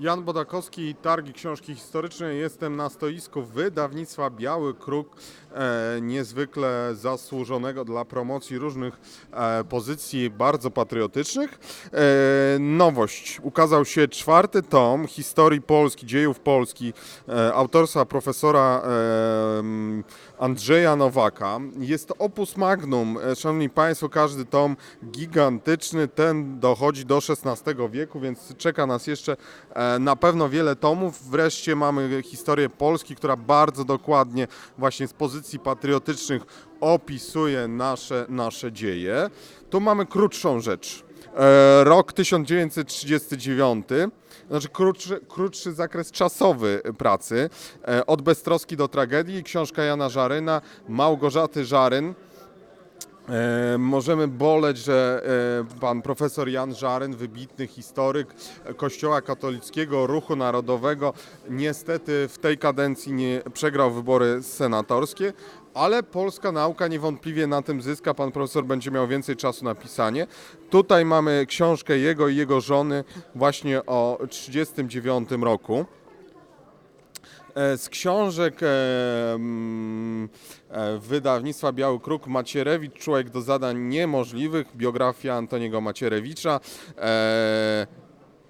Jan Bodakowski, Targi Książki Historycznej. Jestem na stoisku wydawnictwa Biały Kruk, e, niezwykle zasłużonego dla promocji różnych e, pozycji bardzo patriotycznych. E, nowość. Ukazał się czwarty tom historii Polski, dziejów Polski, e, autorstwa profesora e, Andrzeja Nowaka. Jest opus magnum. E, Szanowni Państwo, każdy tom gigantyczny. Ten dochodzi do XVI wieku, więc czeka nas jeszcze e, na pewno wiele tomów. Wreszcie mamy historię Polski, która bardzo dokładnie właśnie z pozycji patriotycznych opisuje nasze, nasze dzieje. Tu mamy krótszą rzecz. E, Rok 1939, znaczy krótszy, krótszy zakres czasowy pracy. E, Od beztroski do tragedii, książka Jana Żaryna, Małgorzaty Żaryn. E, możemy boleć, że e, pan profesor Jan Żaryn, wybitny historyk Kościoła katolickiego, ruchu narodowego, niestety w tej kadencji nie przegrał wybory senatorskie, ale polska nauka niewątpliwie na tym zyska. Pan profesor będzie miał więcej czasu na pisanie. Tutaj mamy książkę jego i jego żony właśnie o 1939 roku. E, Z książek e, e, wydawnictwa Biały Kruk Macierewicz, Człowiek do zadań niemożliwych, biografia Antoniego Macierewicza.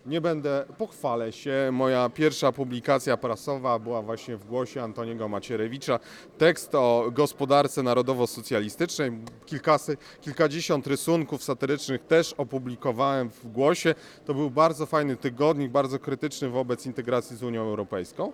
Nie będę, pochwalę się, moja pierwsza publikacja prasowa była właśnie w głosie Antoniego Macierewicza. Tekst o gospodarce narodowo-socjalistycznej, kilkasy, kilkadziesiąt rysunków satyrycznych też opublikowałem w głosie. To był bardzo fajny tygodnik, bardzo krytyczny wobec integracji z Unią Europejską.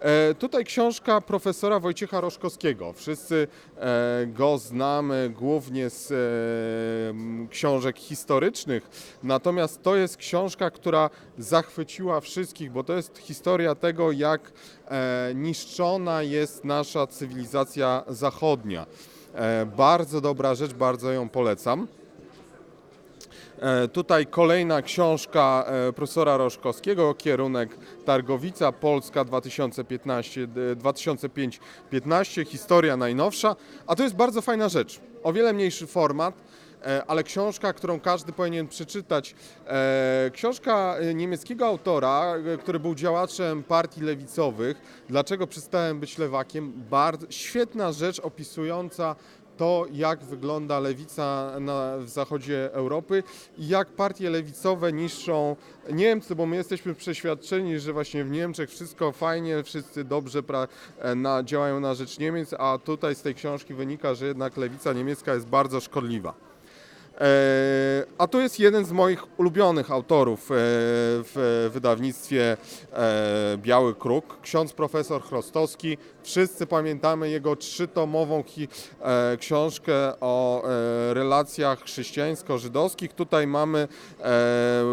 E, Tutaj książka profesora Wojciecha Roszkowskiego. Wszyscy e, go znamy głównie z e, książek historycznych, natomiast to jest książka, która zachwyciła wszystkich, bo to jest historia tego, jak e, niszczona jest nasza cywilizacja zachodnia. E, Bardzo dobra rzecz, bardzo ją polecam. E, Tutaj kolejna książka profesora Roszkowskiego, kierunek Targowica, Polska 2015, d- 2005-15, historia najnowsza. A to jest bardzo fajna rzecz. O wiele mniejszy format, ale książka, którą każdy powinien przeczytać. E, Książka e, niemieckiego autora, e, który był działaczem partii lewicowych. Dlaczego przestałem być lewakiem? Bardzo świetna rzecz opisująca to, jak wygląda lewica na, w zachodzie Europy i jak partie lewicowe niszczą Niemcy, bo my jesteśmy przeświadczeni, że właśnie w Niemczech wszystko fajnie, wszyscy dobrze pra, e, na, działają na rzecz Niemiec, a tutaj z tej książki wynika, że jednak lewica niemiecka jest bardzo szkodliwa. E, A tu jest jeden z moich ulubionych autorów e, w wydawnictwie e, Biały Kruk, ksiądz profesor Chrostowski. Wszyscy pamiętamy jego trzytomową książkę o relacjach chrześcijańsko-żydowskich. Tutaj mamy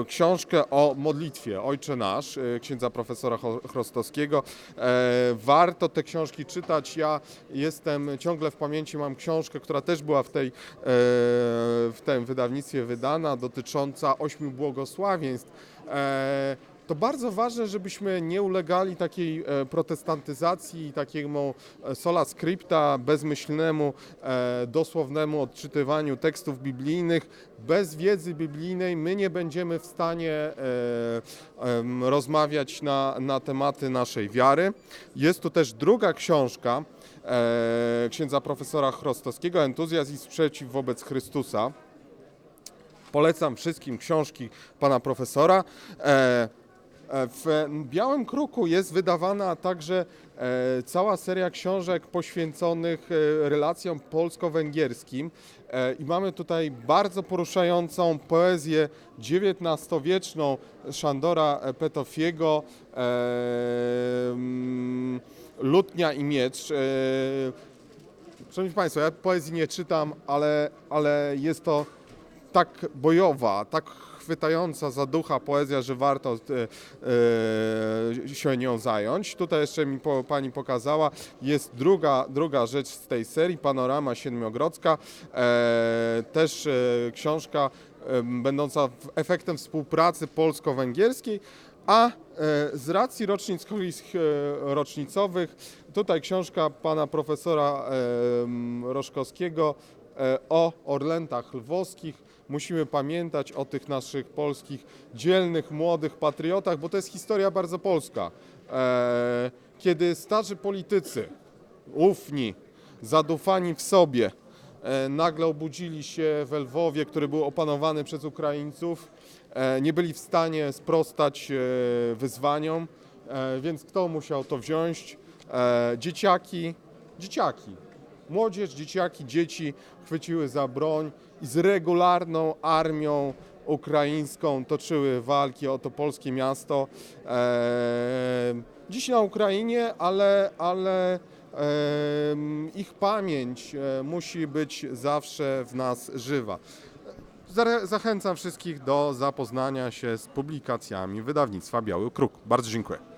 książkę o modlitwie Ojcze Nasz, księdza profesora Chrostowskiego. Warto te książki czytać. Ja jestem ciągle w pamięci, mam książkę, która też była w tej w wydawnictwie wydana, dotycząca ośmiu błogosławieństw. E, To bardzo ważne, żebyśmy nie ulegali takiej e, protestantyzacji, takiemu e, sola scripta, bezmyślnemu, dosłownemu odczytywaniu tekstów biblijnych. Bez wiedzy biblijnej my nie będziemy w stanie rozmawiać na, na tematy naszej wiary. Jest tu też druga książka księdza profesora Chrostowskiego, Entuzjazm i sprzeciw wobec Chrystusa. Polecam wszystkim książki pana profesora. E, e, W Białym Kruku jest wydawana także e, cała seria książek poświęconych relacjom polsko-węgierskim. I mamy tutaj bardzo poruszającą poezję XIX-wieczną Szandora Petofiego, Lutnia i Miecz. Szanowni Państwo, ja poezji nie czytam, ale, ale jest to tak bojowa, tak chwytająca za ducha poezja, że warto e, e, się nią zająć. Tutaj jeszcze mi po, pani pokazała, jest druga, druga rzecz z tej serii, Panorama Siedmiogrodzka, e, też książka będąca efektem współpracy polsko-węgierskiej, a z racji rocznic rocznicowych, tutaj książka pana profesora Roszkowskiego, o Orlętach Lwowskich. Musimy pamiętać o tych naszych polskich dzielnych, młodych patriotach, bo to jest historia bardzo polska. E, Kiedy starzy politycy, ufni, zadufani w sobie, e, nagle obudzili się w Lwowie, który był opanowany przez Ukraińców, e, nie byli w stanie sprostać e, wyzwaniom, e, więc kto musiał to wziąć? E, Dzieciaki, dzieciaki, młodzież, dzieciaki, dzieci chwyciły za broń i z regularną armią ukraińską toczyły walki o to polskie miasto. E, Dziś na Ukrainie, ale, ale em, ich pamięć e, musi być zawsze w nas żywa. Zachęcam wszystkich do zapoznania się z publikacjami wydawnictwa Biały Kruk. Bardzo dziękuję.